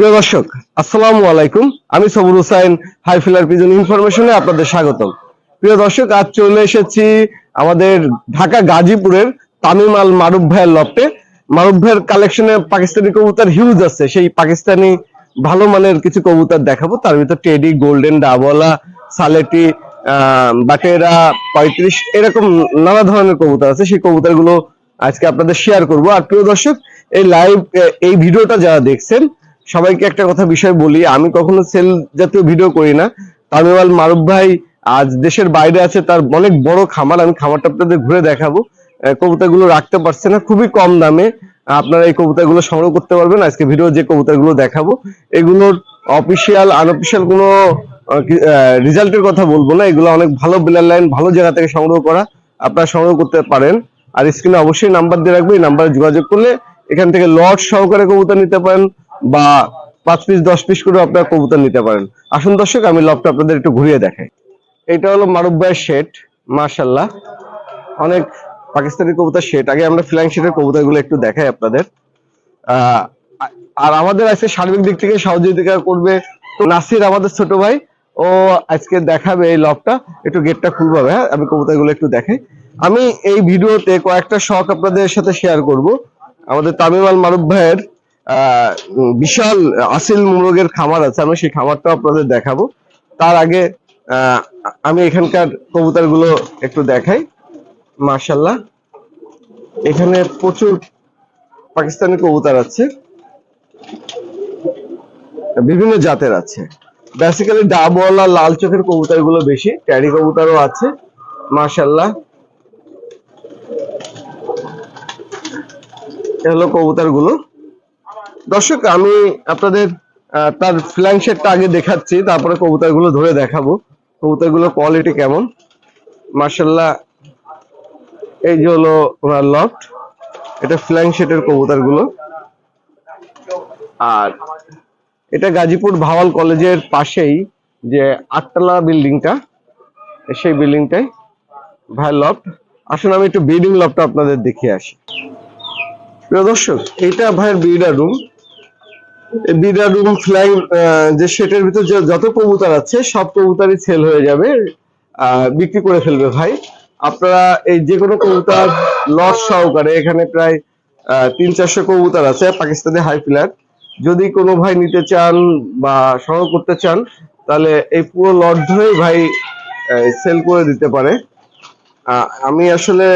প্রিয় দর্শক, আসসালামু আলাইকুম। আমি সবুর হুসাইন হাইফিলার পিজন ইনফরমেশনে আপনাদের স্বাগতম। প্রিয় দর্শক, আজ চলে এসেছি আমাদের ঢাকা গাজীপুরের তামিম আল মারুফ ভাইয়ের লফটে। মারুফ ভাইয়ের কালেকশনে পাকিস্তানি কবুতর হিউজ আছে। সেই পাকিস্তানি ভালো মানের কিছু কবুতর দেখাবো। তার ভিতর টেডি, গোল্ডেন, ডাবলা, সালেটি বাটেরা, পঁয়ত্রিশ, এরকম নানা ধরনের কবুতর আছে। সেই কবুতরগুলো আজকে আপনাদের শেয়ার করব। আর প্রিয় দর্শক, এই লাইভ এই ভিডিওটা যারা দেখছেন সবাইকে একটা কথা বিষয় বলি আমি কখনো সেল জাতীয় ভিডিও করি না। তামিমাল মারুফ ভাই আজ দেশের বাইরে আছে তার অনেক বড় খামার আমি খামারটা আপনাদের ঘুরে দেখাবো। আহ, কবুতরগুলো রাখতে পারছে না খুবই কম দামে। আপনারা এই কবুতরগুলো সংগ্রহ করতে পারবেন আজকে ভিডিও যে কবুতরগুলো দেখাবো। এগুলোর অফিসিয়াল আনঅফিসিয়াল কোনো রেজাল্টের কথা বলব না এগুলো অনেক ভালো বিলার লাইন ভালো জায়গা থেকে সংগ্রহ করা আপনারা সংগ্রহ করতে পারেন। আর স্ক্রিনে অবশ্যই নাম্বার দিয়ে রাখব এই নাম্বারে যোগাযোগ করলে এখান থেকে লট সহকারে কবুতর নিতে পারেন। বা পাঁচ পিস দশ পিস করে আপনারা কবুতর নিতে পারেন। আসুন দর্শক, আমি লবটা আপনাদের একটু ঘুরিয়ে দেখাই। এটা হলো মারুফ ভাইয়ের শেড মাশাল্লাহ অনেক পাকিস্তানি কবুতর শেড আগে আমরা ফ্লাইং শেডের কবুতরগুলো একটু দেখাই আপনাদের। আর আমাদের আজকে সার্বিক দিক থেকে সহযোগিতা করবে তো নাসির, আমাদের ছোট ভাই। ও আজকে দেখাবে এই লবটা একটু গেটটা খুলবো হ্যাঁ? আমি কবুতরগুলো একটু দেখাই। আমি এই ভিডিওতে কয়েকটা শখ আপনাদের সাথে শেয়ার করব। আমাদের তামিম আল মারুফ ভাইয়ের বিশাল আসিল মুরগের খামার আছে, আমি সেই খামারটা আপনাদের দেখাবো। তার আগে আমি এখানকার কবুতরগুলো একটু দেখাই। মার্শাল্লাহ এখানে প্রচুর পাকিস্তানি কবুতর আছে। বিভিন্ন জাতের আছে। বেসিক্যালি ডাবওয়ালা লাল চোখের কবুতরগুলো বেশি, ট্যারি কবুতরও আছে মার্শাল্লাহ এ হলো কবুতরগুলো দর্শক, আমি আপনাদের তার ফ্ল্যাং শেডটা আগে দেখাচ্ছি, তারপরে কবুতরগুলো ধরে দেখাবো। কবুতরগুলো কোয়ালিটি কেমন? মার্শাল্লাহ এই যে হলো ওনার লফট এটা ফ্ল্যাং শেডের কবুতরগুলো আর এটা গাজীপুর ভাওয়াল কলেজের পাশেই যে আটতলা বিল্ডিংটা, সেই বিল্ডিংটাই ভাই লফট আসুন, আমি একটু বিল্ডিং লফটটা আপনাদের দেখিয়ে আসি। দর্শক, এইটা ভাইয়ের বিডার রুম বিডার রুম ফ্ল্যাং যে সেটের ভিতর যত কবুতর আছে, সব কবুতরই সেল হয়ে যাবে বিক্রি করে ফেলবে ভাই। আপনারা এই যে কোনো কবুতর লস সহকারে, এখানে প্রায় তিন চারশো কবুতর আছে, পাকিস্তানি হাই ফিলার যদি কোনো ভাই নিতে চান বা সংগ্রহ করতে চান, তাহলে এই পুরো লট ধরেই ভাই সেল করে দিতে পারে। আমি আসলে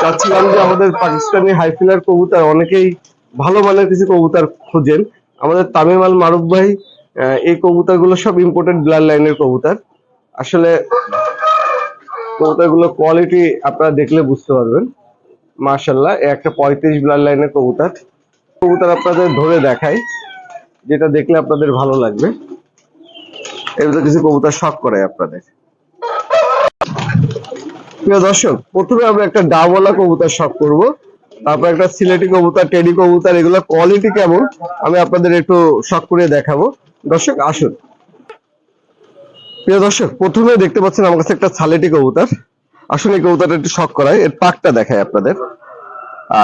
চাচ্ছিলাম যে আমাদের পাকিস্তানি হাইফিলার কবুতর, অনেকেই ভালো মানের কিছু কবুতর খোঁজেন। আমাদের তামিম আল মারুফ ভাই এই কবুতরগুলো সব ইম্পোর্টেড ব্লাড লাইনের কবুতর। আসলে কবুতরগুলো কোয়ালিটি আপনারা দেখলে বুঝতে পারবেন। মার্শাল্লাহ একটা পঁয়ত্রিশ ব্লাড লাইনের কবুতর। কবুতর আপনাদের ধরে দেখাই, যেটা দেখলে আপনাদের ভালো লাগবে। ভিতরে কিছু কবুতর শখ করে আপনাদের। প্রিয় দর্শক, প্রথমে আমরা একটা ডাবওয়ালা কবুতর শখ করব। তারপর একটা সিলেটি কবুতর, টেডি কবুতর, এগুলো কোয়ালিটি কেমন, আমি আপনাদের একটু শখ করে দেখাবো। দর্শক, আসুন। প্রিয় দর্শক, প্রথমে দেখতে পাচ্ছেন আমার কাছে একটা সালেটি কবুতর। আসলে এই কবুতরটা একটু শখ করায়, এর পাকটা দেখায় আপনাদের।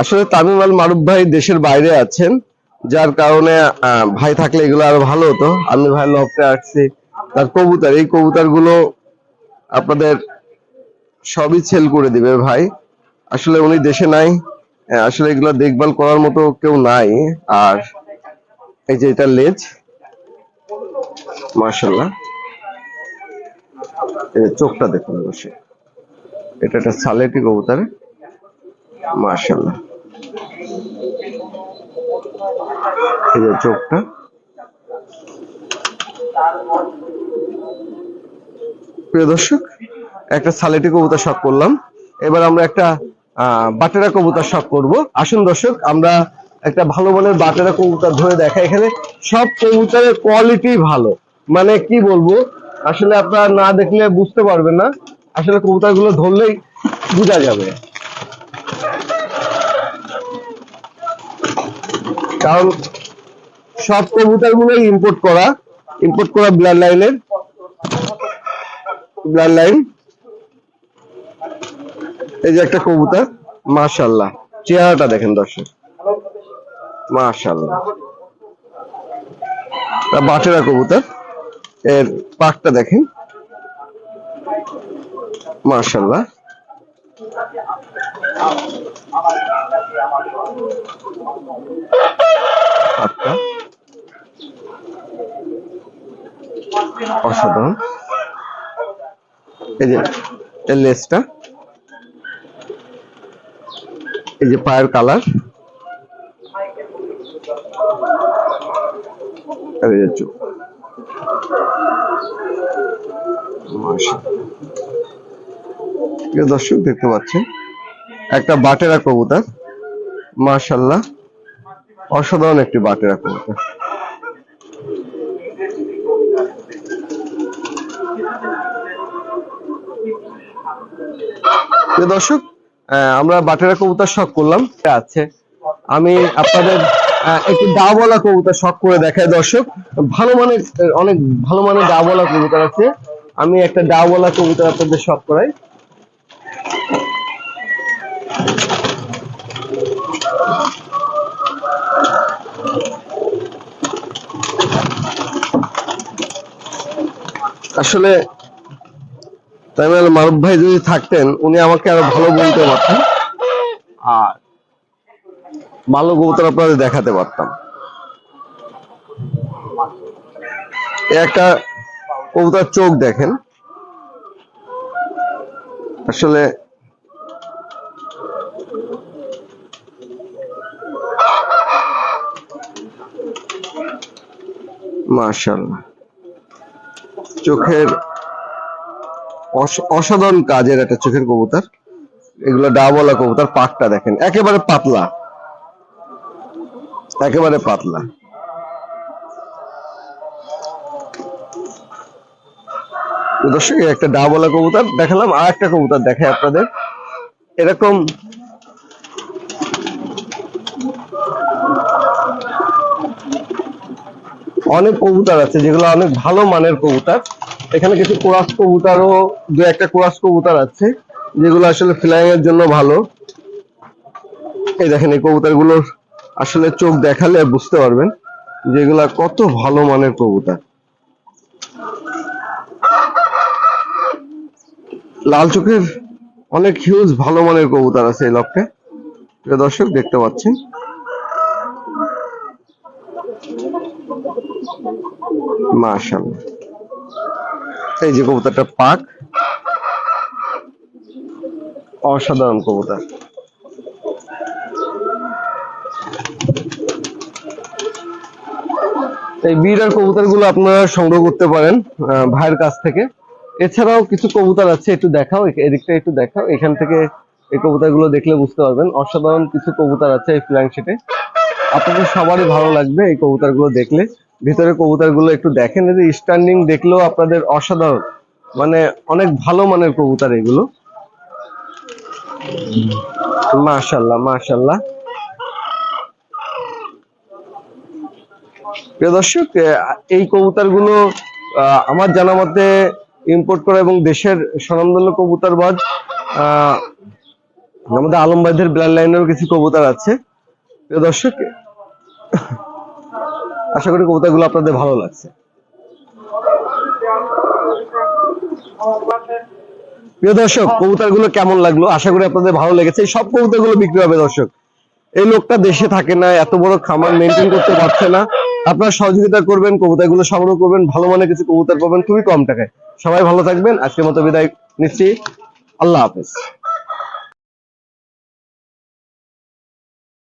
আসলে তামিম আল মারুফ ভাই দেশের বাইরে আছেন, যার কারণে ভাই থাকলে এগুলো আরও ভালো হতো। আমি ভাই লফটে আসছি, তার কবুতর, এই কবুতরগুলো আপনাদের সবই সেল করে দিবে ভাই। আসলে উনি দেশে নাই আসলে এগুলো দেখভাল করার মতো কেউ নাই। আর এই যে এটা লেজ মার্শাল্লাহ চোখটা দেখুন বসে। এটা একটা সালেটি কবুতর মার্শাল্লাহ এই যে চোখটা। প্রিয় দর্শক একটা সালেটি কবুতর শখ করলাম। এবার আমরা একটা বাটেরা কবুতর শখ করব। আসুন দর্শক, আমরা একটা ভালো মানের বাটেরা কবুতর ধরে দেখা এখানে। সব কবুতরের কোয়ালিটি ভালো। মানে কি বলব, আসলে আপনারা না দেখলে বুঝতে পারবেন না। আসলে কবুতরগুলো ধরলেই বোঝা যাবে। কারণ সব কবুতর গুলোই ইম্পোর্ট করা ইম্পোর্ট করা ব্লাড লাইনের ব্লাড লাইন এই যে একটা কবুতর মাশাল্লাহ চেহারাটা দেখেন দর্শক। মাশাআল্লাহ। এটা বাটেরা কবুতর। এর পাকটা দেখেন। মাশাআল্লাহ। পাকটা অসাধারণ। এই যে, এর এই যে পায়ের কালার। দর্শক দেখতে পাচ্ছেন, একটা বাটেরা কবুতর। মাশাল্লাহ অসাধারণ একটি বাটেরা কবুতর। দর্শক আমরা বাটেরা কবুতর শখ করলাম। আছে। আমি আপনাদের একটি ডাবলা কবুতর শখ করে দেখাই দর্শক। ভালো মানের, অনেক ভালো মানের ডাবলা কবুতর আছে। আমি একটা ডাবলা কবুতর আপনাদের শখ করাই। আসলে তাই বলে মারুফ ভাই যদি থাকতেন, উনি আমাকে আরও ভালো বলতে পারতেন। আর ভালো কবুতর আপনাদের দেখাতে পারতাম। একটা কবুতর চোখ দেখেন। আসলে মাশাআল্লাহ। চোখের অসাধারণ কাজের একটা চোখের কবুতর। এগুলো ডাবলা কবুতর পাকটা দেখেন। একেবারে পাতলা। একেবারে পাতলা। দর্শক একটা ডাবলা কবুতর দেখালাম। আর একটা কবুতর দেখাই আপনাদের। এরকম অনেক কবুতর আছে, যেগুলো অনেক ভালো মানের কবুতর। এখানে কিছু কোরাস কবুতরও, দু একটা কোরাস কবুতর আছে, যেগুলো আসলে ফ্লাইং এর জন্য ভালো। এই দেখেন, এই কবুতরগুলোর আসলে চোখ দেখালে বুঝতে পারবেন যেগুলা কত ভালো মানের কবুতর। লাল চোখের অনেক হিউজ ভালো মানের কবুতর আছে এই লকটে। প্রিয় দর্শক, দেখতে পাচ্ছেন। মাশাআল্লাহ। এই যে কবুতরটা পাক। অসাধারণ কবুতর। এই বিড়ার কবুতরগুলো আপনারা সংগ্রহ করতে পারেন ভাইয়ের কাছ থেকে। এছাড়াও কিছু কবুতর আছে, একটু দেখাও এদিকটা একটু দেখাও। এখান থেকে এই কবুতরগুলো দেখলে বুঝতে পারবেন। অসাধারণ কিছু কবুতর আছে এই ফ্ল্যাং শিটে। আপনাদের সবারই ভালো লাগবে এই কবুতরগুলো দেখলে। ভিতরে কবুতরগুলো একটু দেখেন এই যে স্ট্যান্ডিং দেখলেও আপনাদের অসাধারণ। মানে অনেক ভালো মানের কবুতর এগুলো। মাশাল্লাহ মাশাল্লাহ। প্রিয় দর্শক এই কবুতরগুলো আমার জানা মতে ইম্পোর্ট করা এবং দেশের স্বনামধন্য আহ, আমাদের আলম ভাইদের ব্লাড লাইনেরও কিছু কবুতর আছে। প্রিয় দর্শক আশা করি কবুতরগুলো আপনাদের ভালো লাগছে। প্রিয় দর্শক কবুতরগুলো কেমন লাগল? আশা করি আপনাদের ভালো লেগেছে। সব কবুতরগুলো বিক্রি হবে দর্শক। এই লোকটা দেশে থাকে না, এত বড় খামার মেনটেন করতে পারছে না। আপনারা সহযোগিতা করবেন কবুতরগুলো সংগ্রহ করবেন, ভালো মানের কিছু কবুতর পাবেন খুবই কম টাকায়। সবাই ভালো থাকবেন, আজকের মতো বিদায় নিচ্ছি। আল্লাহ হাফেজ।